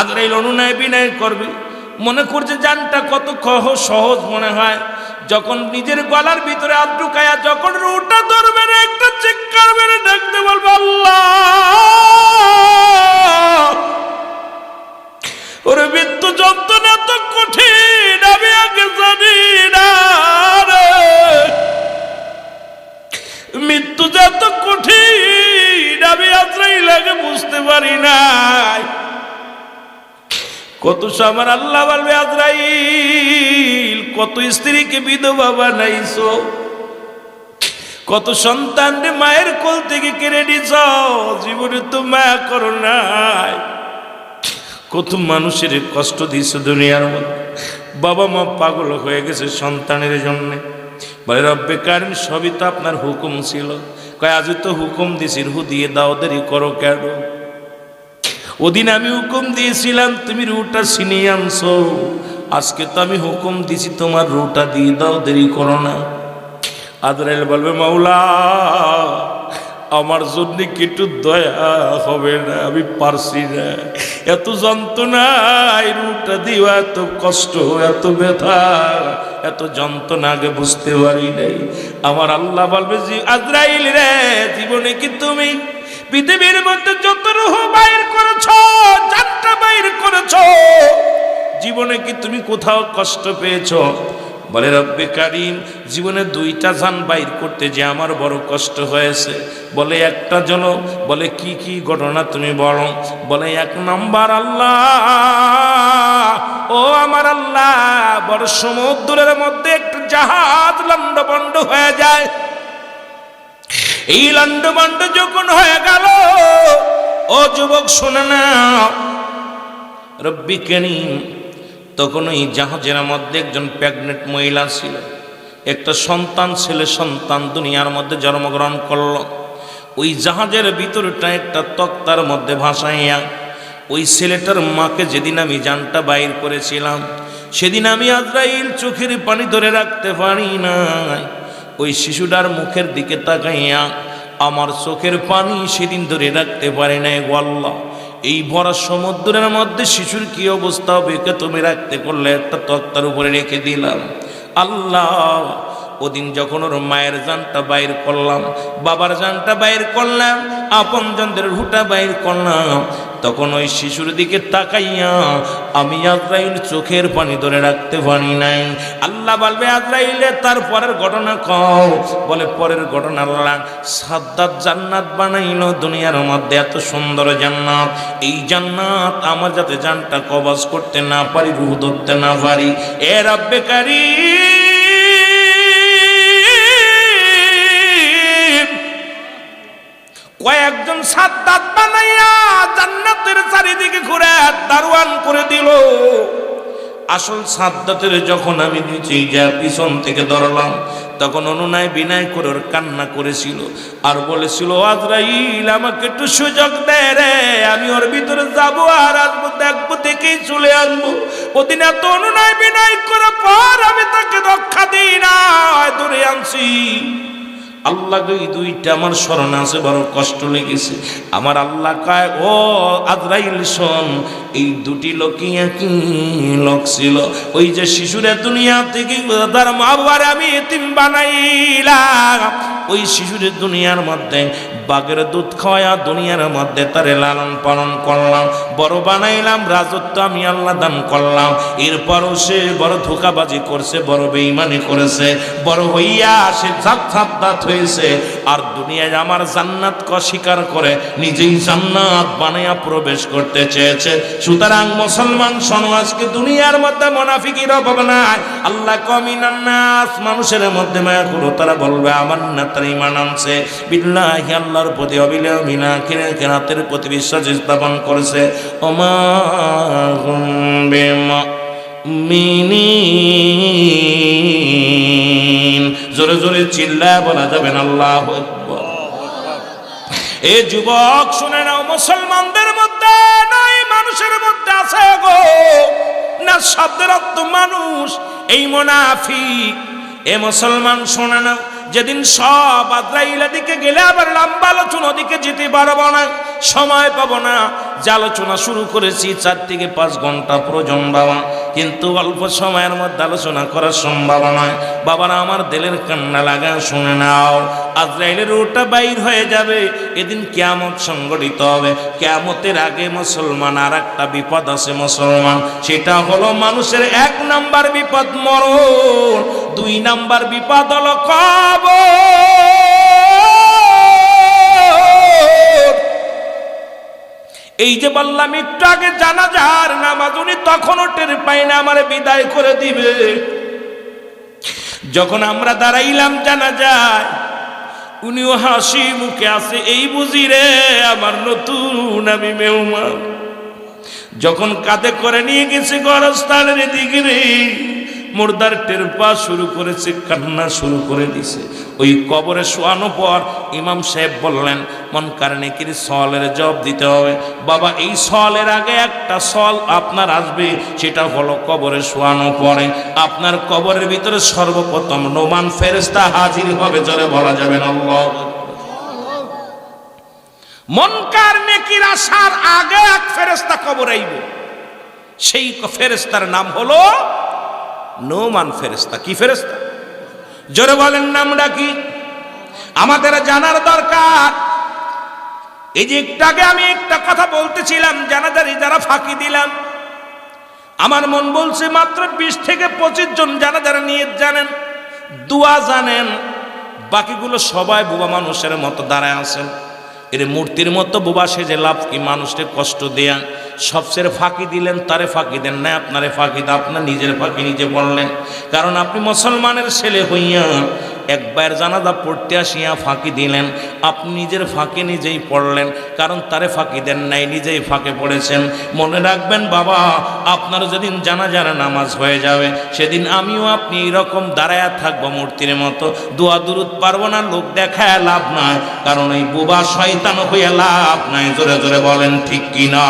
আজরাইল অনুনয় বিনয় করবে। মনে করছে যানটা কত কহ সহজ মনে হয়। যখন নিজের গলার ভিতরে হাত ঢুকায়া যখন রুটা ধরবে না একটা চিৎকার মেরে ডাকতে বলবে, আল্লাহ! ওরে মৃত্যু যন্ত্রণা তো কঠিন, আমি আগে জানি না। মৃত্যু যে এত কঠিন, আমি আজরাই লাগে বুঝতে পারি নাই। কত আমার আল্লাহ বলবে, আজরাইল, কত স্ত্রীকে বিধবা বানাইছো? কত সন্তান মায়ের কোল থেকে কেড়ে নিছ? জীবনে তো মায়া করো নাই। কত মানুষের কষ্ট দিয়েছে দুনিয়ার মধ্যে। বাবা মা পাগল হয়ে গেছে সন্তানের জন্য। বলে, রব্বে কারণ সবই তো আপনার হুকুম ছিল। কয়, আজ তো হুকুম দিছি রু দিয়ে দাও, দেরি করো কেন? ওদিন আমি হুকুম দিয়েছিলাম, তুমি রুটা ছিনিয়ে আনছো। আজকে তো আমি হুকুম দিছি, তোমার রুটা দিয়ে দাও, দেরি করো না। আদরাইল বলবে, মাওলা, আমার জন্য কি একটু দয়া হবে না, আমি পারছি না। এত যন্ত্রণায় রুটা দিওয়া এত কষ্ট, এত ব্যথা, এত যন্ত্রণা আগে বুঝতে পারি নাই। আমার আল্লাহ বলবে, জি আজরাইল রে, জীবনে কি তুমি পৃথিবীর মধ্যে যত রুহ বাইর করেছ যাত্রা বাইর করেছ, জীবনে কি তুমি কোথাও কষ্ট পেয়েছ? বলে, রব্বে কারিম, জীবনে দুইটা জান বাইর করতে যে আমার বড় কষ্ট হয়েছে। বলে, একটা জন, বলে, কি কি ঘটনা তুমি বলো? বলে, এক নম্বর আল্লাহ, ও আমার আল্লাহ, বড় সমুদ্রের মধ্যে একটা জাহাজ লন্ডবন্ড হয়ে যায়। এই লন্ডবন্ড যখন হয়ে গেল, ও যুবক শোনে না, রব্বি করিম, তখন ওই জাহাজের মধ্যে একজন প্রেগনেন্ট মহিলা ছিল, একটা সন্তান ছেলে, সন্তান দুনিয়ার মধ্যে জন্মগ্রহণ করল। ওই জাহাজের ভিতরটা একটা তক্তার মধ্যে ভাসাইয়া, ওই ছেলেটার মাকে যেদিন আমি জানটা বাইর করেছিলাম, সেদিন আমি আজরাইল চোখের পানি ধরে রাখতে পারি নাই। ওই শিশুটার মুখের দিকে তাকাইয়া আমার চোখের পানি সেদিন ধরে রাখতে পারি নাই গো আল্লাহ। এই ভরা সমুদ্রের মধ্যে শিশুর কি অবস্থা হবে একে তুমি রাখতে করলে? একটা তক্তার উপরে রেখে দিলাম। আল্লাহ, ওদিন যখন ওর মায়ের জানটা বাইর করলাম, বাবার জানটা বাইর করলাম আপন জনদের হুটা বাইর করলাম তখন ওই শিশুর দিকে তাকাইয়া আমি আজরাইল চোখের পানি ধরে রাখতে পারি নাই। আল্লাহ বলবে, আজরাইলে তার পরের ঘটনা কও। বলে, পরের ঘটনা আল্লাহ সাদ্দাত জান্নাত বানাইল, দুনিয়ার মধ্যে এত সুন্দর জান্নাত। এই জান্নাত আমার যাতে জানটা কবাজ করতে না পারি, রুহ ধরতে না পারি। এ রব্বে কারীম, কয়েকজন সাদ্দাত বানাইয়া জান্নাতের চারিদিকে ঘুরে দারোয়ান করে দিল। আসল সাদ্দাতের যখন আমি নিচেই যা পিছন থেকে ধরলাম, তখন অনুনয় বিনয় করে কান্না করেছিল আর বলেছিল, আজরাইল, আমাকে একটু সুযোগ দেয় রে, আমি ওর ভিতরে যাব আর আসব, দেখব, দেখেই চলে আসব। ওদিন এত অনুনয় বিনয় করার পর আমি তাকে রক্ষা দিই না ধরে আনছি। আল্লাহ এই দুইটা আমার স্মরণ আছে, বড় কষ্ট লেগেছে। আমার আল্লাহ কায়, ও আজরাইল শোন এই দুটি লোকই একই লোক ছিল। ওই যে শিশুরা দুনিয়া থেকে তার মা বাবার আমি এতিম বানাইলাম। ওই শিশুরের দুনিয়ার মধ্যে বাঘের দুধ খাওয়া দুনিয়ার মধ্যে তারে লালন পালন করলাম। বড় বানাইলাম, রাজত্ব আমি আল্লাহ দান করলাম। এরপরও সে বড় ধোকাবাজি করছে, বড় বেইমানি করেছে। বড় হইয়া সে জাত জাত দাঁত হয়েছে। আর দুনিয়ায় আমার জান্নাত স্বীকার করে, নিজেই জান্নাত বানাইয়া প্রবেশ করতে চেয়েছে। সুতরাং মুসলমান সমাজকে দুনিয়ার মধ্যে মোনাফিকির অভাব নাই। আল্লাহ কমিনান্নাস মানুষের মধ্যে মায়া করো। তারা বলবে, আমার না তার ইমান আনছে। বিল্লাহি, আল্লাহর প্রতি অবিলে মিনা কিনে কেনাতের প্রতি বিশ্বাস স্থাপন করেছে। ওমা মিনিন। জোরে জোরে চিল্লায় বলা যাবেন আল্লাহ এ যুবক, শুনে নাও, মুসলমানদের মধ্যে মানুষের মধ্যে আছে গো। না শব্দের অর্থ মানুষ, এই মোনাফি এ মুসলমান শোনা না যেদিন সব আদ্রাইলা দিকে গেলে আবার লম্বা আলোচনা ওদিকে যেতে পারব না, সময় পাবো না। যে আলোচনা শুরু করেছি চার থেকে পাঁচ ঘণ্টা প্রয়োজন বাবা। কিন্তু অল্প সময়ের মধ্যে আলোচনা করার সম্ভব নয়। বাবারা, আমার দিলের কান্না লাগা শুনে নাও। আজরাইলের ওটা বাইর হয়ে যাবে। এদিন কেয়ামত সংগঠিত হবে। কেয়ামতের আগে মুসলমান আর একটা বিপদ আছে মুসলমান। সেটা হলো মানুষের এক নাম্বার বিপদ মরণ। দুই নাম্বার বিপদ হলো কবর। এই যে বললাম, একটু আগে জানা যার নামাজ উনি তখনও টের পাই না, আমার বিদায় করে দিবে। যখন আমরা দাঁড়াইলাম জানা যায় উনিও হাসি মুখে আছে, এই বুঝি রে, আমার নতুন আমি মেহমান। যখন কাঁধে করে নিয়ে গেছে গরস্থানের দিকে মুর্দার টের পা শুরু করেছে, কান্না শুরু করে দিছে। ওই কবরে শোয়ানো পর ইমাম সাহেব বললেন, মন কারণে কি সলের জব দিতে হবে? বাবা, এই সলের আগে একটা সল আপনার আসবে, সেটা হলো কবরে শোয়ানো পরে। আপনার কবরের ভিতরে সর্বপ্রথম নোমান ফেরেস্তা হাজির হবে, জোরে বলা যাবে না। মনকার নেকির আসার আগে এক ফেরেস্তা কবর আইব? সেই ফেরেস্তার নাম হলো নোমান ফেরেস্তা কি ফেরেস্তা জোরে বলেন নামটা কি? আমাদের জানার দরকার। এই যে একটাকে আমি একটা কথা বলতেছিলাম, জানাজারি যারা ফাঁকি দিলাম। আমার মন বলছে, মাত্র বিশ থেকে পঁচিশ জন জানা যারা নিয়ে জানেন, দুয়া জানেন, বাকিগুলো সবাই বুবা মানুষের মতো দাঁড়ায় আছেন। এর মূর্তির মতো বোবা সেজে লাভ কি? মানুষকে কষ্ট দেয়া। সবচেয়ে ফাঁকি দিলেন, তারে ফাঁকি দেন না আপনারে ফাঁকি দেন, আপনার নিজের ফাঁকি নিজে বললেন। কারণ আপনি মুসলমানের ছেলে হইয়া একবার জানাজা পড়তে আসিয়া ফাঁকি দিলেন। আপনি নিজের ফাঁকে নিজেই পড়লেন, কারণ তারে ফাঁকি দেন নাই, নিজেই ফাঁকে পড়েছেন। মনে রাখবেন, বাবা, আপনার যেদিন জানাজার নামাজ হয়ে যাবে, সেদিন আমিও আপনি এরকম দাঁড়ায়া থাকব মূর্তির মতো। দোয়া দূরত পারব না লোক দেখায় লাভ নাই, কারণ এই বুবা শয়তান হয়ে লাভ নাই। জোরে জোরে বলেন, ঠিক কিনা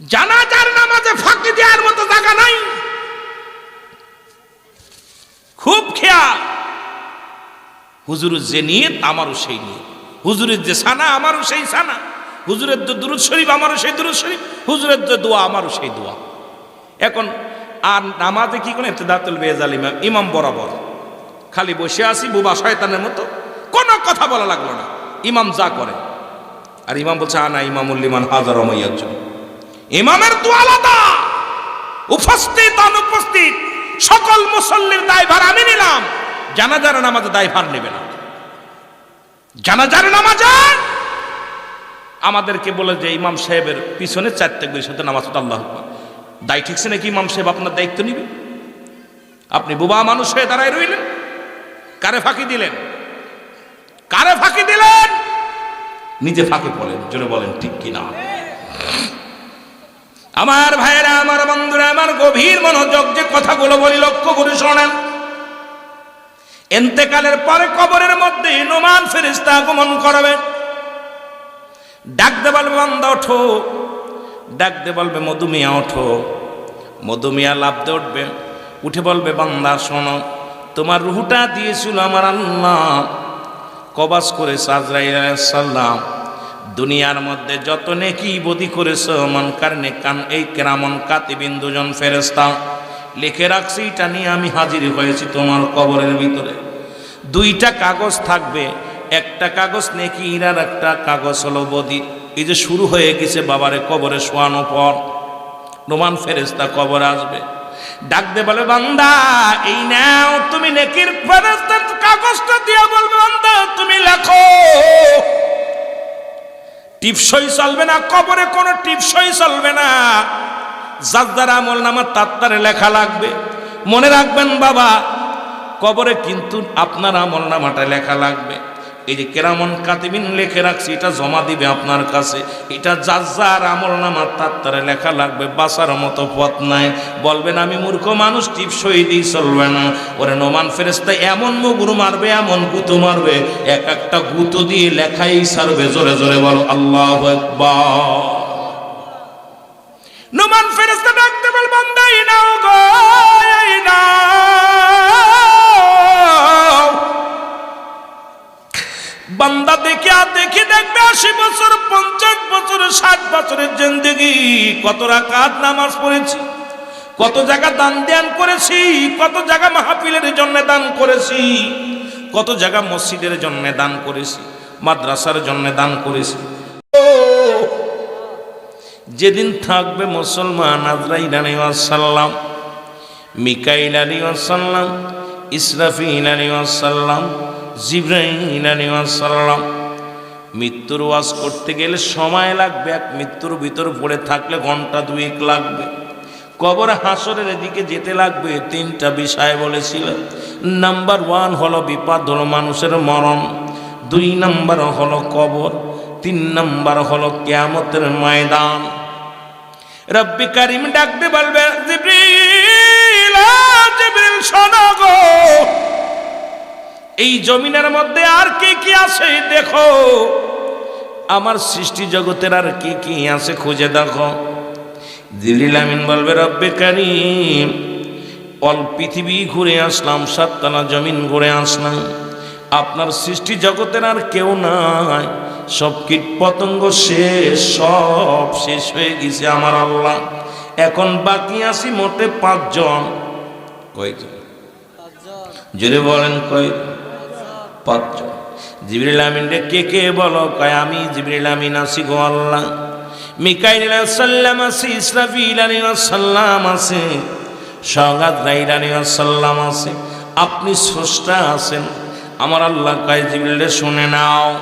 জানাজার নামাজে ফাঁকি দেওয়ার মতো জায়গা নাই। খুব খেয়াল। হুজুরের যে নিয়ত, আমারও সেই নিয়ত। হুজুরের যে সানা, আমারও সেই সানা। হুজুরের যে দুরুদ শরীফ, আমারও সেই দুরুদ শরীফ। হুজুরের যে দোয়া, আমারও সেই দোয়া। এখন, আর নামাজে কি করে দাতুল বেজাল ইমাম? ইমাম বরাবর। খালি বসে আছি, বুবা শয়তানের মতো। কোনো কথা বলা লাগল না। ইমাম যা করে। আর ইমাম বলছে, আনা ইমামুল্লিমান হাজার রমাইয়ার ইমামের তো আলাদা। উপস্থিত, অনুপস্থিত। সকল মুসল্লির দায়ভার আমি নিলাম। জানাজার নামাজে দায়ভার নেবে না। জানাজার নামাজে আমাদেরকে বলে যে ইমাম সাহেবের পিছনে চারটে গুলির সাথে নামাজ আল্লাহ দায় ঠিকছে নাকি ইমাম সাহেব আপনার দায়িত্ব নিবে? আপনি বোবা মানুষ হয়ে দাঁড়ায় রইলেন। কারে ফাঁকি দিলেন? কারে ফাঁকি দিলেন? নিজে ফাঁকি বলেন জোরে বলেন, ঠিক কিনা? আমার ভাইয়েরা, আমার বন্ধুরা, আমার গভীর মনোযোগ যে কথাগুলো বলি, লক্ষ্য করে শোনেন। এন্তেকালের পরে কবরের মধ্যে নোমান ফেরিস্তা আগমন করবে। ডাকতে বলবে, বান্দা ওঠো। ডাকতে বলবে, মধুমিয়া ওঠো। মধুমিয়া লাভতে উঠবে। উঠে বলবে, বান্দা, শোনো, তোমার রুহুটা দিয়েছিল আমার আল্লাহ। কবাস করে সাজরাইল সাল্লাম দুনিয়ার মধ্যে যত নেকি বদি করেছ, মন কারণে কান, এই কেরামন কাতিবিন দুজন ফেরেস্তা লিখে রাখছি, এটা নিয়ে আমি হাজির হয়েছি তোমার কবরের ভিতরে। দুইটা কাগজ থাকবে, একটা কাগজ নেকি ইরার একটা কাগজ হলো বদি এই যে শুরু হয়ে গেছে বাবারে কবরে শোয়ানো পর, নোমান ফেরেস্তা কবর আসবে। ডাক দে বলে, বান্দা, এই নাও, তুমি নেকির ফেরেস্তার কাগজটা দিয়ে বলবে, বান্দা, তুমি লেখো। টিপসই চলবে না, কবরে কোনো টিপসই চলবে না। যার আমল নামার তার তারে লেখা লাগবে। মনে রাখবেন বাবা, কবরে কিন্তু আপনার আমল নামাটা লেখা লাগবে। এই যে কেরামন কাতিবিন লেখে রাখছি, এটা জমা দিবে আপনার কাছে। এটা যার যার আমল নামার তার লেখা লাগবে বাসার মতো পথ নাই। বলবেন, আমি মূর্খ মানুষ টিপসই দিই চলবে না। ওরে নোমান ফেরেস্তা এমন মুগুর মারবে, এমন গুতো মারবে। এক একটা গুতো দিয়ে লেখাই সারবে জোরে জোরে বলো, আল্লাহ নোমান ফেরেস্তা ডাকতে বান্দা দেখে আর দেখে দেখবে আশি বছর, পঞ্চাশ বছর, ষাট বছরের জিন্দগি। কত রাকাত নামাজ পড়েছি, কত জায়গা দান ধ্যান করেছি, কত জায়গা মাহফিলের জন্য দান করেছি, কত জায়গা মসজিদের জন্য দান করেছি, মাদ্রাসার জন্য দান করেছি। যেদিন থাকবে মুসলমান আজরাইল আলাইহিসসালাম মিকাইল আলাইহিসসালাম ইসরাফিল আলাইহিসসালাম জিব্রাইল আলাইহিসসালাম মৃত্যুর ওয়াজ করতে গেলে সময় লাগবে, এক মৃত্যুর ভিতর পড়ে থাকলে ঘণ্টা দুয়েক লাগবে। কবর হাসরের এদিকে যেতে লাগবে, তিনটা বিষয় বলেছিল। নাম্বার ওয়ান হলো বিপদ, হলো মানুষের মরণ। দুই নাম্বার হলো কবর, তিন নাম্বার হলো কেয়ামতের ময়দান। রব্বি কারিম ডাকতে বলবে জিব্রিল জিব্রিল গো। এই জমিনের মধ্যে আর কি কি আছে দেখো। আমার সৃষ্টি জগতের আর কি কি আছে খুঁজে দেখো। আমিন বলবে রব্বে কারিম অল পৃথিবী ঘুরে আসলাম সাততলা জমিন ঘুরে আসলাম। আপনার সৃষ্টি জগতের আর কেউ নাই। সব কীট পতঙ্গ শেষ সব শেষ হয়ে গেছে আমার আল্লাহ। এখন বাকি আসি মোটে পাঁচজন। কয়জন? যদি বলেন কয় পাঁচজন জিবরিল আমিন রে, কে কে বলো? কয়, আমি জিবরিল আমিন আসি গো আল্লাহ। মিকাইল সাল্লাম আছে, ইসরাফিল সাল্লাম আছে সগাত রাইল সাল্লাম আছে। আপনি স্রষ্টা আছেন। আমার আল্লাহ কয়, জিবরিল শুনে নাও।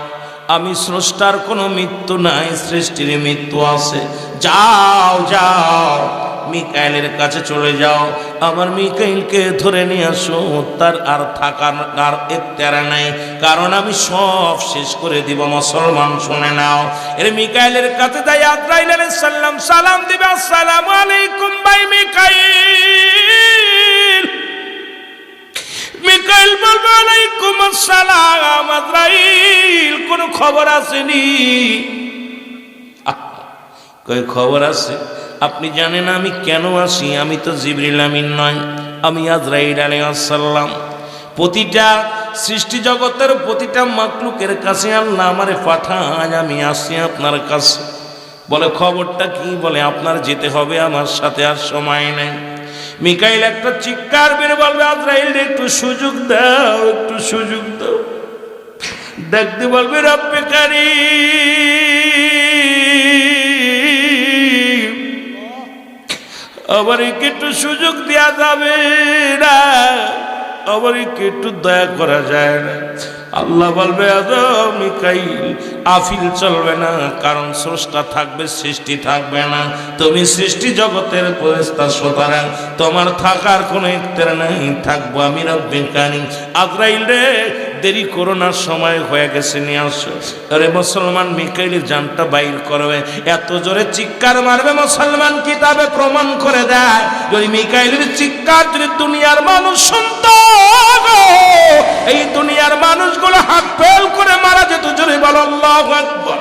আমি স্রষ্টার কোনো মৃত্যু নাই, সৃষ্টির মৃত্যু আছে। যাও যাও। মিকাইলের কাছে চলে যাও। আমার মিকাইলকে ধরে নিয়ে আসো। তার আর থাকার আর এখতিয়ার নাই। কারণ আমি সব শেষ করে দিব, মুসলমান শুনে নাও। এর মিকাইলের কাছে যাই আদ্রাইল সালাম সালাম দিবে। আসসালামু আলাইকুম ভাই মিকাইল। মিকাইল বলবে, আলাইকুম আসসালাম আদ্রাইল কোনো খবর আসেনি? কই খবর আছে? আপনি জানেন আমি কেন আসি? আমি তো জিবরিল আমিন নয়, আমি আজরাইল আলাইসাল্লাম প্রতিটা সৃষ্টি জগতের প্রতিটা মাকলুকের কাছে আল্লাহ আমারে পাঠায় আমি আসি আপনার কাছে। বলে খবরটা কি? বলে আপনার যেতে হবে, আমার সাথে আর সময় নেই। মিকাইল একটা চিৎকার বেড়ে বলবে, আজরাইল একটু সুযোগ দাও, একটু সুযোগ দাও। দেখতে বলবে, রব্বে কারিম। আবার একে একটু সুযোগ দেওয়া যাবে না। আবার একে একটু দয়া করা যায় না। আল্লাহ বলবে আফিল চলবে না, কারণ স্রষ্টা থাকবে, সৃষ্টি থাকবে না। তুমি সৃষ্টি জগতের পরিস্তা সুতরাং তোমার থাকার কোনো ইত্যার নাই। থাকব আমি রব্বিন কানি আজরাইল রে দেরি করোনার সময় হয়ে গেছে, নিয়ে আসো। আরে মুসলমান মিকাইলের জানটা বাইর করবে। এত জোরে চিৎকার মারবে, মুসলমান কিতাবে প্রমাণ করে দেয়। যদি মিকাইলের চিৎকার যদি দুনিয়ার মানুষ শুনত এই দুনিয়ার মানুষগুলো হাত ফেল করে মারা যেত, জোরে বল, আল্লাহু আকবার।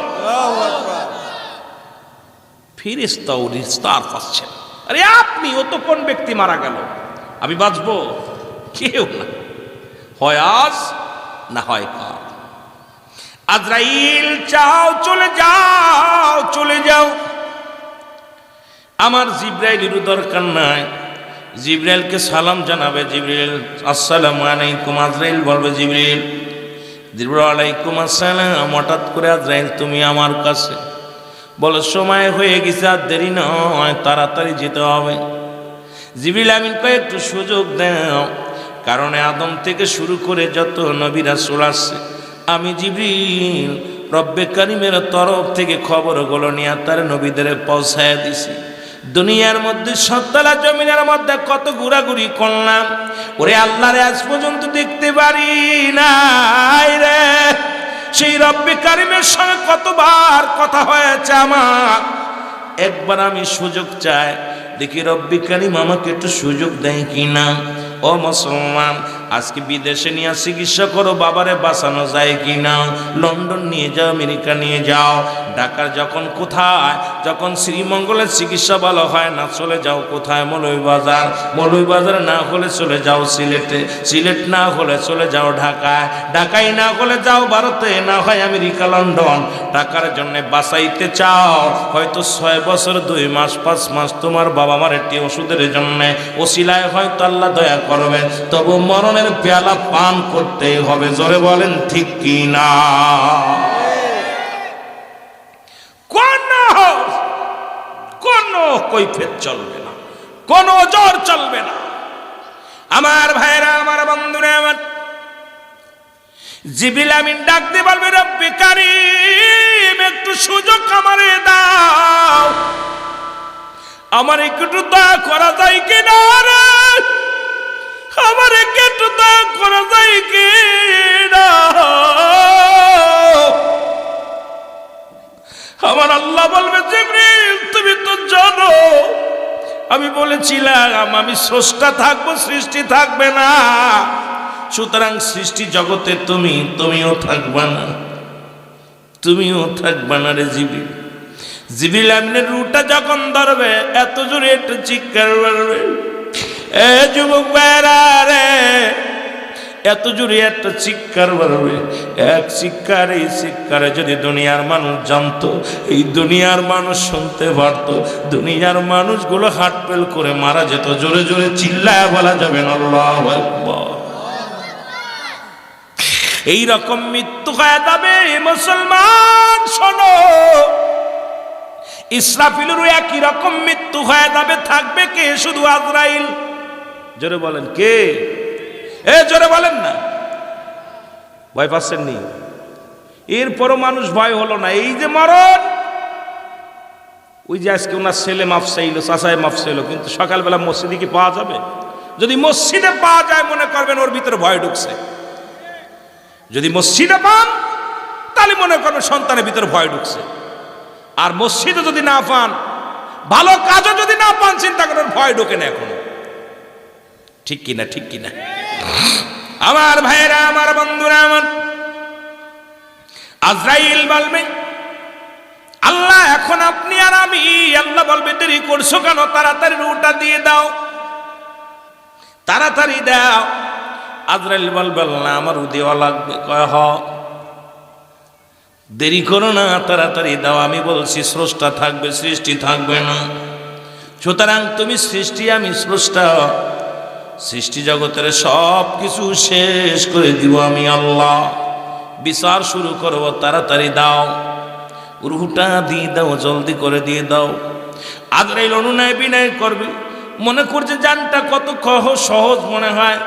ফিরিস্তাও রিস্তার পাচ্ছেন আরে আপনি, ও তো কোন ব্যক্তি মারা গেল? আমি বাঁচবো? কেউ না। হয় আজ না হয়। কাল আজরাইল, চাও, চলে যাও চলে যাও। আমার জিব্রাইলেরও দরকার নাই। জিব্রাইলকে সালাম জানাবে, জিব্রাইল, আসসালামু আলাইকুম, আজরাইল বলবে, জিব্রাইল জিব্রাইল আলাইকুম আসসালাম, হঠাৎ করে আজরাইল, তুমি আমার কাছে বলো, সময় হয়ে গেছে, আর দেরি নয়, তাড়াতাড়ি যেতে হবে। জিবিল আমিন কয় একটু সুযোগ দাও। কারণ আদম থেকে শুরু করে যত নবীরা আসছে আমি জিবরিল, রব্বে কারিমের তরফ থেকে খবরগুলো নিয়ে তার নবীদের পৌঁছায় দিছি। দুনিয়ার মধ্যে সত্তলা জমিনের মধ্যে কত ঘোরাঘুরি করলাম, ওরে আল্লাহরে আজ পর্যন্ত দেখতে পারি নাই রে। সেই রব্বে কারিমের সঙ্গে কতবার কথা হয়েছে আমার। একবার আমি সুযোগ চাই, দেখি রব্বি কারিম আমাকে একটু সুযোগ দেয় কি না ও মুসলমান আজকে বিদেশে নিয়ে চিকিৎসা করো, বাবারে বাঁচানো যায় কি না লন্ডন নিয়ে যাও, আমেরিকা নিয়ে যাও। ঢাকার যখন কোথায়, যখন শ্রীমঙ্গলের চিকিৎসা ভালো হয় না, চলে যাও কোথায়? মৌলভীবাজার। মৌলভীবাজার না হলে চলে যাও সিলেটে। সিলেট না হলে চলে যাও ঢাকায়। ঢাকায় না হলে যাও ভারতে, না হয় আমেরিকা, লন্ডন। টাকার জন্য বাঁচাইতে চাও। হয়তো ছয় বছর, দুই মাস, পাঁচ মাস তোমার বাবা মার একটি ওষুধের জন্য ওসিলায় হয়তো আল্লাহ দয়া করবে। তবু মরণের পেয়ালা পান করতেই হবে। জোরে বলেন, ঠিক কি না? কোন কোন চলবে না, কোন চলবে না। আমার ভাইরা, আমার আমার জিবিল আমিন ডাক দিয়ে বলবে একটু সুযোগ আমারে দাও। আমার একটু দয়া করা যায় কি না রে? আমার একটু দয়া করা যায় কি না আমার আল্লাহ বলবে, জিবরিল, তুমি তো জানো, আমি বলেছিলাম, আমি স্রষ্টা থাকব, সৃষ্টি থাকবে না। সুতরাং সৃষ্টি জগতে তুমি, তুমিও থাকবা না। তুমিও থাকবা না রে জিবি জিবিল আমিনের রুটা যখন ধরবে, এত জোরে একটা চিৎকার মারবে। এ যুবক বেড়া রে, এত জোরে একটা চিৎকার মারবে এক চিৎকার এই চিৎকারে যদি দুনিয়ার মানুষ জানতো, এই দুনিয়ার মানুষ শুনতে পারত, দুনিয়ার মানুষগুলো হাট পেল করে মারা যেত, জোরে জোরে চিল্লায় বলা যাবে এই রকম মৃত্যু হয়ে যাবে মুসলমান, শোনো। ইসরাফিলেরও একই রকম মৃত্যু হয়ে যাবে থাকবে কে? শুধু আজরাইল। জোরে বলেন কে? এ, জোরে বলেন না। ভয় পাচ্ছেন নি এরপরও মানুষ ভয় হলো না। এই যে মরণ, ওই যে আজকে ওনার ছেলে মাফ চাষায় মাফ চাইলো, কিন্তু সকালবেলা মসজিদে কি পাওয়া যাবে? যদি মসজিদে পাওয়া যায়, মনে করবেন ওর ভিতরে ভয় ঢুকছে। যদি মসজিদে পান, তাহলে মনে করবেন সন্তানের ভিতরে ভয় ঢুকছে। আর মসজিদে যদি না পান, ভালো কাজও যদি না পান, চিন্তা করেন ভয় ঢোকে না এখনও। ঠিক কিনা ঠিক কিনা? আমার ভাইরা আমার বন্ধুরা, আমার আজরাইল বলবে, আল্লাহ, এখন আপনি আর আমি, আল্লাহ বলবে, দেরি করছ কেন? তাড়াতাড়ি রুটা দিয়ে দাও, তাড়াতাড়ি দাও। আজরাইল বলবে, আল্লাহ, আমার দেওয়া লাগবে। কয়, হ, দেরি করো না, তাড়াতাড়ি দাও। আমি বলছি, স্রষ্টা থাকবে, সৃষ্টি থাকবে না। সুতরাং তুমি সৃষ্টি, আমি স্রষ্টা। সৃষ্টি জগতের সব কিছু শেষ করে দিব আমি আল্লাহ। বিচার শুরু করব তাড়াতাড়ি দাও। রুহুটা দিয়ে দাও, জলদি করে দিয়ে দাও। আজরাইল অনুনয় বিনয় করবে। মনে করছে জানটা কত কহ সহজ মনে হয়।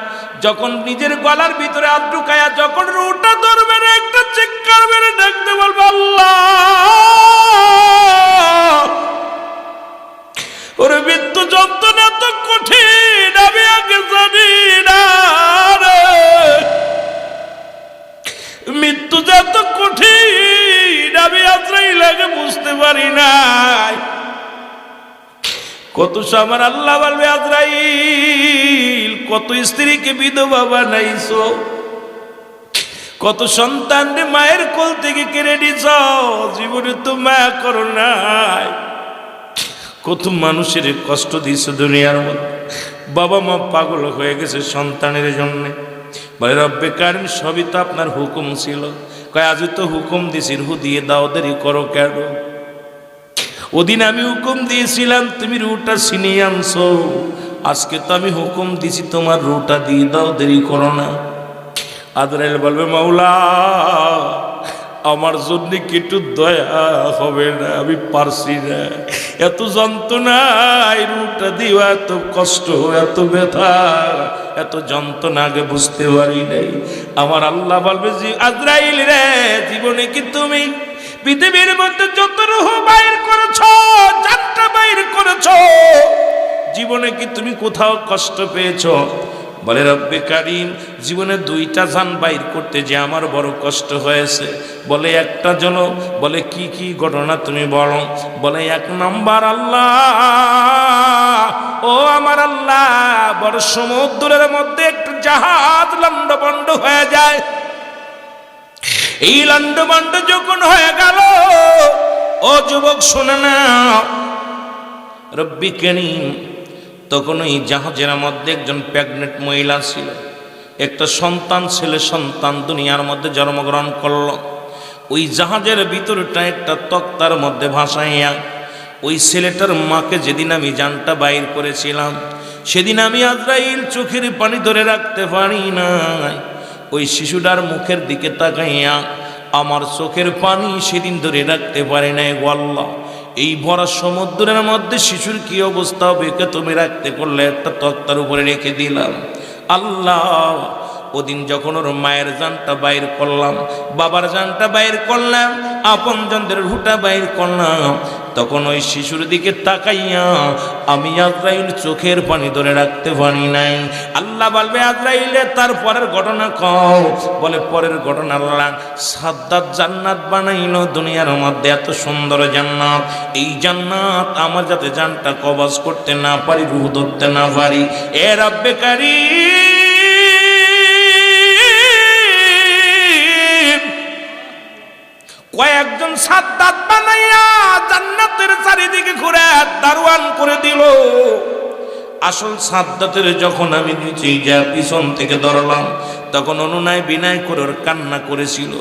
যখন নিজের গলার ভিতরে আদ্রু কায়া যখন রুটা ধরবে একটা চিৎকার মেরে ডাকতে বলবে, আল্লাহ! ওরে মৃত্যু যন্ত্রণা তো কঠিন। মৃত্যু কঠিন, আমি বুঝতে পারি নাই। কত আল্লাহ বলবে কত স্ত্রীকে বিধবা বানাইছো? কত সন্তান মায়ের কোল থেকে কেড়ে নিছ? জীবনে তো মায়া করো নাই। কত মানুষের কষ্ট দিয়েছে দুনিয়ার মধ্যে। বাবা মা পাগল হয়ে গেছে সন্তানের জন্যে। বলে, রব্বে কারণ সবই তো আপনার হুকুম ছিল। কয় আজ তো হুকুম দিছি রু দিয়ে দাও, দেরি করো কেন? ওদিন আমি হুকুম দিয়েছিলাম, তুমি রুটা ছিনিয়ে আনছো। আজকে তো আমি হুকুম দিছি, তোমার রুটা দিয়ে দাও, দেরি করো না। আদরাইল বলবে মাওলা আমার জন্য কি একটু দয়া হবে না? আমি পারছি না। এত যন্ত্রণায় রুটা দিও, এত কষ্ট, এত ব্যথা, এত যন্ত্রণা আগে বুঝতে পারি নাই। আমার আল্লাহ বলবে আজরাইল রে, জীবনে কি তুমি পৃথিবীর মধ্যে যত রুহ বাইর করেছ, যাত্রা বাইর করেছ, জীবনে কি তুমি কোথাও কষ্ট পেয়েছ? বলে, রব্বে কারিম, জীবনে দুইটা যান বাইর করতে যে আমার বড় কষ্ট হয়েছে। বলে, একটা জন্য বলে, কি কি ঘটনা তুমি বলো? বলে, এক নম্বর আল্লাহ, ও আমার আল্লাহ, বড় সমুদ্রের মধ্যে একটু জাহাজ লন্ডবন্ড হয়ে যায়। এই লন্ডবন্ড যখন হয়ে গেল, ও যুবক শোনে না, রব্বি কেনিম তখন ওই জাহাজের মধ্যে একজন প্রেগনেন্ট মহিলা ছিল। একটা সন্তান ছেলে, সন্তান দুনিয়ার মধ্যে জন্মগ্রহণ করল। ওই জাহাজের ভিতরটা একটা তক্তার মধ্যে ভাসাইয়া, ওই ছেলেটার মাকে যেদিন আমি জানটা বাইর করেছিলাম, সেদিন আমি আজরাইল চোখের পানি ধরে রাখতে পারি নাই। ওই শিশুটার মুখের দিকে তাকাইয়া, আমার চোখের পানি সেদিন ধরে রাখতে পারি নাই গোয়াল্লা এই ভরা সমুদ্রের মধ্যে শিশুর কি অবস্থা হবে কে তুমি রাখতে করলে? একটা তক্তার উপরে রেখে দিলাম। আল্লাহ, ওদিন যখন ওর মায়ের জানটা বাইর করলাম, বাবার জানটা বাইর করলাম আপন জনদের হুটা বাইর করলাম তখন ওই শিশুর দিকে তাকাইয়া আমি আজরাইল চোখের পানি ধরে রাখতে পারি নাই। আল্লাহ বলবে, আজরাইলে তার পরের ঘটনা কও। বলে, পরের ঘটনা আল্লাহ সাদ্দাত জান্নাত বানাইলো দুনিয়ার মধ্যে, এত সুন্দর জান্নাত। এই জান্নাত আমার যাতে জানটা কবাজ করতে না পারি, রুহ ধরতে না পারি। এ রব্বে কারীম, কয়েকজন সাদ্দাত বানাইয়া জান্নাতের চারিদিকে ঘুরে দারোয়ান করে দিল। আসল সাদ্দাতের যখন আমি নিচে যা পিছন থেকে ধরলাম, তখন অনুনায় বিনয় করে কান্না করেছিল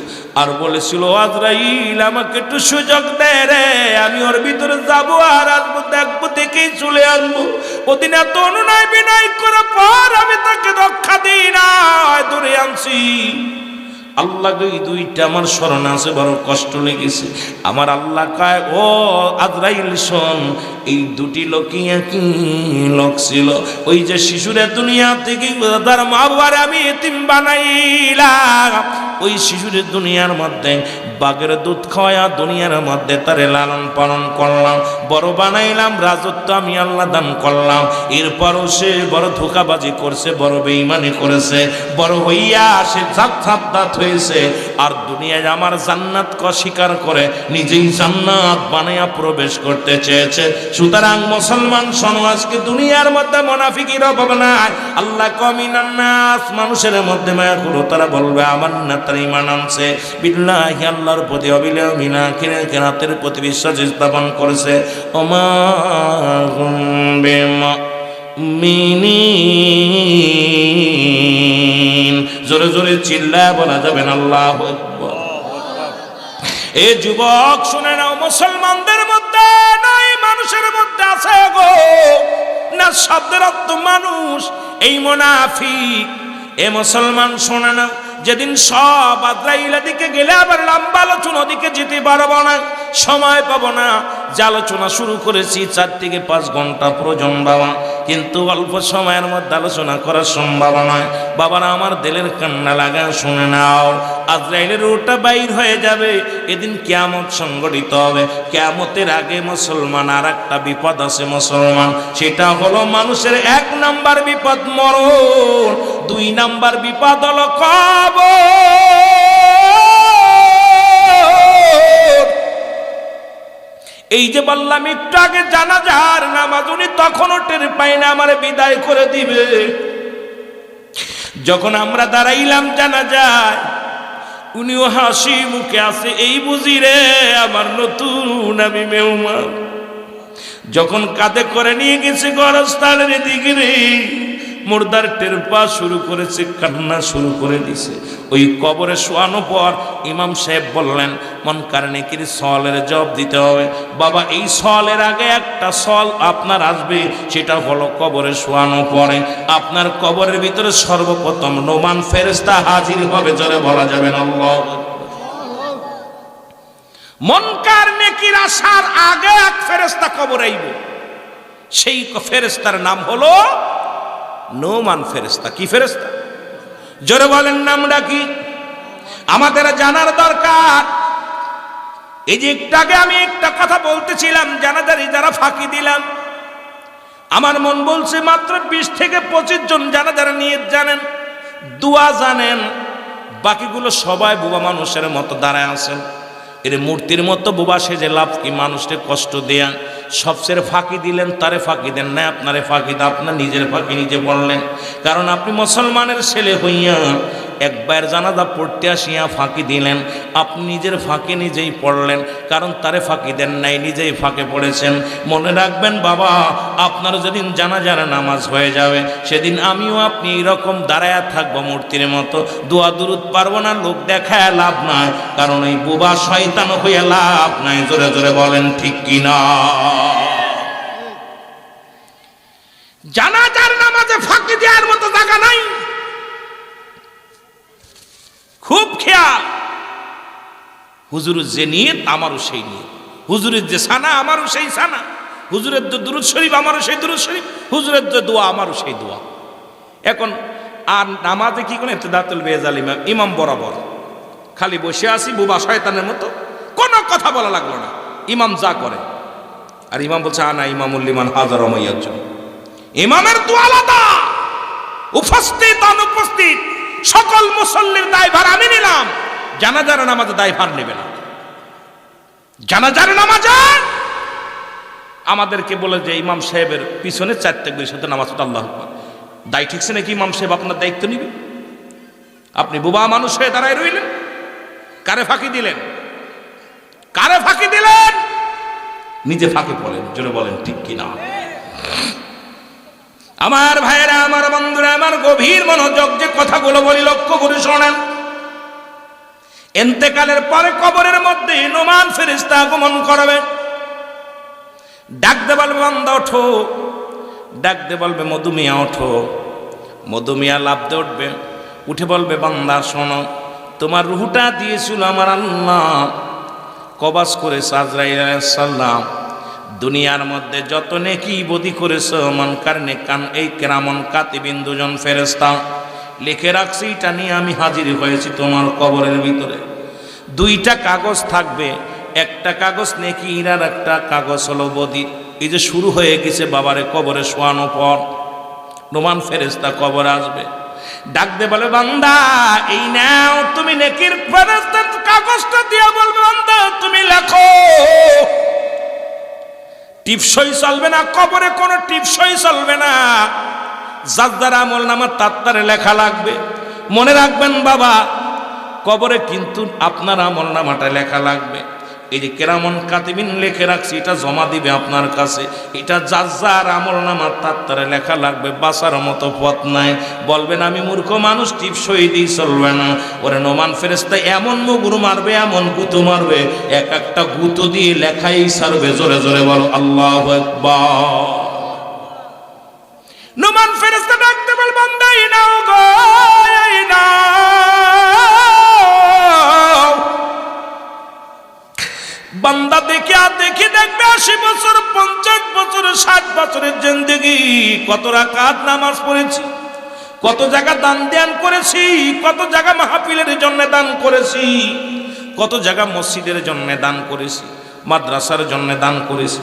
আর বলেছিল, আজরাইল, আমাকে একটু সুযোগ দেয় রে, আমি ওর ভিতরে যাব আর আসব, দেখব, দেখেই চলে আসব। ওদিন এত অনুনয় বিনয় করে পর আমি তাকে রক্ষা দিই না ধরে আনছি। আল্লাহ এই দুইটা আমার স্মরণ আছে, বড় কষ্ট লেগেছে। আমার আল্লাহ কায়, ও আজরাইল শোন, এই দুটি লোকই একই লোক ছিল। ওই যে শিশুরের দুনিয়া থেকে তার মা বাবার আমি এতিম বানাইলাম। ওই শিশুরের দুনিয়ার মধ্যে, বাঘের দুধ খাওয়া দুনিয়ার মধ্যে তারে লালন পালন করলাম। বড় বানাইলাম, রাজত্ব আমি আল্লাহ দান করলাম। এরপরও সে বড় ধোকাবাজি করছে, বড় বেইমানি করেছে। বড় হইয়া সে জাত দাঁত হয়েছে, আর দুনিয়ায় আমার জান্নাত স্বীকার করে নিজেই জান্নাত বানাইয়া প্রবেশ করতে চেয়েছে। সুতরাং মুসলমান আজকে দুনিয়ার মধ্যে মোনাফিকির অভাব নাই আল্লাহ কমিনান নাস মানুষের মধ্যে মায়া করো। তারা বলবে, আমার না তার ইমান আনছে। বিল্লাহি, আল্লাহর প্রতি অবিলয় মিনা কিনে কেনাতের প্রতি বিশ্বাস স্থাপন করেছে। ওমা মিনিন জোরে জোরে চিল্লায় বলা যাবে না, আল্লাহ এ যুবক, শুনে নাও, মুসলমানদের মধ্যে নাই, মানুষের মধ্যে আছে গো। না শব্দের অর্থ মানুষ, এই মোনাফিক। এ মুসলমান, শোনে না যেদিন সব আদ্রাইলা দিকে গেলে আবার লম্বা আলোচনা দিকে যেতে পারব না, সময় পাবো না। যে আলোচনা শুরু করেছি চার থেকে পাঁচ ঘণ্টা প্রয়োজন বাবা। কিন্তু অল্প সময়ের মধ্যে আলোচনা করার সম্ভাবনা নয়। বাবারা, আমার দিলের কান্না লাগা শুনে নাও। আজরাইলের ওটা বাইর হয়ে যাবে। এদিন কেয়ামত সংগঠিত হবে। কেয়ামতের আগে মুসলমান আর একটা বিপদ আছে মুসলমান। সেটা হলো মানুষের এক নাম্বার বিপদ মরণ। দুই নাম্বার বিপদ হলো কবর। এই যে বললাম, একটু আগে জানা যার নামাজ উনি তখনও টের পাই না, আমার বিদায় করে দিবে। যখন আমরা দাঁড়াইলাম জানা যায় উনিও হাসি মুখে আছে, এই বুঝি রে, আমার নতুন আমি মেহমান। যখন কাঁধে করে নিয়ে গেছে গরস্থানের দিকে রে মুর্দার টের পা শুরু করেছে, কান্না শুরু করে দিছে ওই কবরে শোয়ানো পর ইমাম সাহেব বললেন, মন কারণে কি সলের জব দিতে হবে? বাবা, এই সলের আগে একটা সল আপনার আসবে, সেটা হলো কবরে শোয়ানো পরে। আপনার কবরের ভিতরে সর্বপ্রথম নোমান ফেরেস্তা হাজির হবে, জোরে বলা যাবে না। আকবার। মনকার নেকির আসার আগে এক ফেরেস্তা কবর আইব? সেই ফেরেস্তার নাম হলো নোমান ফেরেস্তা কি ফেরেস্তা জোরে বলেন, নামটা কি? আমাদের জানার দরকার। এই যে একটু আগে আমি একটা কথা বলতেছিলাম, জানাজারি যারা ফাঁকি দিলাম। আমার মন বলছে, মাত্র বিশ থেকে পঁচিশ জন জানাজারা নিয়ে জানেন, দুয়া জানেন, বাকিগুলো সবাই বুবা মানুষের মতো দাঁড়ায় আছেন। এর মূর্তির মতো বোবা সেজে লাভ কি? মানুষকে কষ্ট দেয়া। সবচেয়ে ফাঁকি দিলেন, তারে ফাঁকি দেন না আপনারে ফাঁকি দেন, আপনার নিজের ফাঁকি নিজে বললেন। কারণ আপনি মুসলমানের ছেলে হইয়া একবার জানাজা পড়তে আসিয়া ফাঁকি দিলেন। আপনি নিজের ফাঁকি নিজেই পড়লেন, কারণ তারে ফাঁকি দেন নাই, নিজেই ফাঁকে পড়েছেন। মনে রাখবেন, বাবা, আপনার যেদিন জানাজার নামাজ হয়ে যাবে, সেদিন আমিও আপনি এরকম দাঁড়ায়া থাকব মূর্তির মতো। দোয়া দুরুদ পারব না, লোক দেখায় লাভ নাই, কারণ এই বুবা শয়তান হয়ে লাভ নাই। জোরে জোরে বলেন, ঠিক কিনা জানাজার নামাজে ফাঁকি দেওয়ার মতো জায়গা নাই। খুব খেয়াল। হুজুরের যে নিয়ত, আমারও সেই নিয়ত। হুজুরের যে সানা, আমারও সেই সানা। হুজুরের যে দুরুদ শরীফ, আমারও সেই দুরুদ শরীফ। হুজুরের যে দোয়া, আমারও সেই দোয়া। এখন, আর নামাজে কি করে দাতুল বেজাল ইমাম? ইমাম বরাবর। খালি বসে আছি, বুবা শয়তানের মতো। কোনো কথা বলা লাগল না। ইমাম যা করে। আর ইমাম বলছে, আনা ইমামুল্লিমান হাজার জন্য। ইমামের দোয়া আলাদা। উপস্থিত, অনুপস্থিত। সকল মুসল্লির দায়ভার আমি নিলাম। জানাজার নামাজে দায়ভার নেবে না। জানাজার নামাজে আমাদেরকে বলে যে, ইমাম সাহেবের পিছনে চারটে গুলির সাথে নামাজ আল্লাহ দায় ঠিকছে নাকি ইমাম সাহেব আপনার দায়িত্ব নিবে? আপনি বুবা মানুষ হয়ে দাঁড়ায় রইলেন। কারে ফাঁকি দিলেন? কারে ফাঁকি দিলেন? নিজে ফাঁকি পড়েন, জোরে বলেন, ঠিক কিনা? আমার ভাইয়েরা, আমার বন্ধুরা, আমার গভীর মনোযোগ যে কথাগুলো বলি লক্ষ্য করে শোনেন। এন্তেকালের পরে কবরের মধ্যে নোমান ফেরিস্তা আগমন করবে। ডাকতে বলবে, বান্দা, ওঠো। ডাকতে বলবে, মধুমিয়া, ওঠো। মধুমিয়া লাভতে উঠবে। উঠে বলবে, বান্দা, শোনো, তোমার রুহুটা দিয়েছিল আমার আল্লাহ। কবাস করে সাজরাইসাল্লাম দুনিয়ার মধ্যে যত নেকি বদি করেছ মনকার নেকান এই কেরামন কাতিবিন দুজন ফেরেস্তা লিখে রাখছি, এটা নিয়ে আমি হাজির হয়েছি তোমার কবরের ভিতরে। দুইটা কাগজ থাকবে, একটা কাগজ নেকি ইরার একটা কাগজ হলো বদি। এই যে শুরু হয়ে গেছে বাবারে কবরে শোয়ানো পর নোমান ফেরেস্তা কবর আসবে। ডাক দে বলে, বান্দা, এই নাও, তুমি নেকির ফেরেস্তার কাগজটা দিয়ে বলবে, বান্দা, তুমি লেখো। টিপসই চলবে না, কবরে কোনো টিপসই চলবে না। যার আমল নামার তাত্তারে লেখা লাগবে। মনে রাখবেন বাবা, কবরে কিন্তু আপনার আমল নামাটা লেখা লাগবে। এই যে কেরামন কাতিবিন লিখে রাখছি, এটা জমা দিবে আপনার কাছে। এটা যার যার আমল নামার তাত্তারে লেখা লাগবে বাসার মতো পথ নাই। বলবেন, আমি মূর্খ মানুষ, টিপসই দিয়ে চলবে না। ওরে নোমান ফেরেস্তা এমন মুগুর মারবে, এমন গুতো মারবে। এক একটা গুতো দিয়ে লেখাই সারবে জোরে জোরে বল, আল্লাহ নোমান ফেরেস্তা বান্দা দেখে আর দেখে দেখবে আশি বছর, পঞ্চাশ বছর, ষাট বছরের জিন্দগি। কত রাকাত নামাজ পড়েছি, কত জায়গা দান ধ্যান করেছি, কত জায়গা মাহফিলের জন্য দান করেছি, কত জায়গা মসজিদের জন্য দান করেছি, মাদ্রাসার জন্য দান করেছি।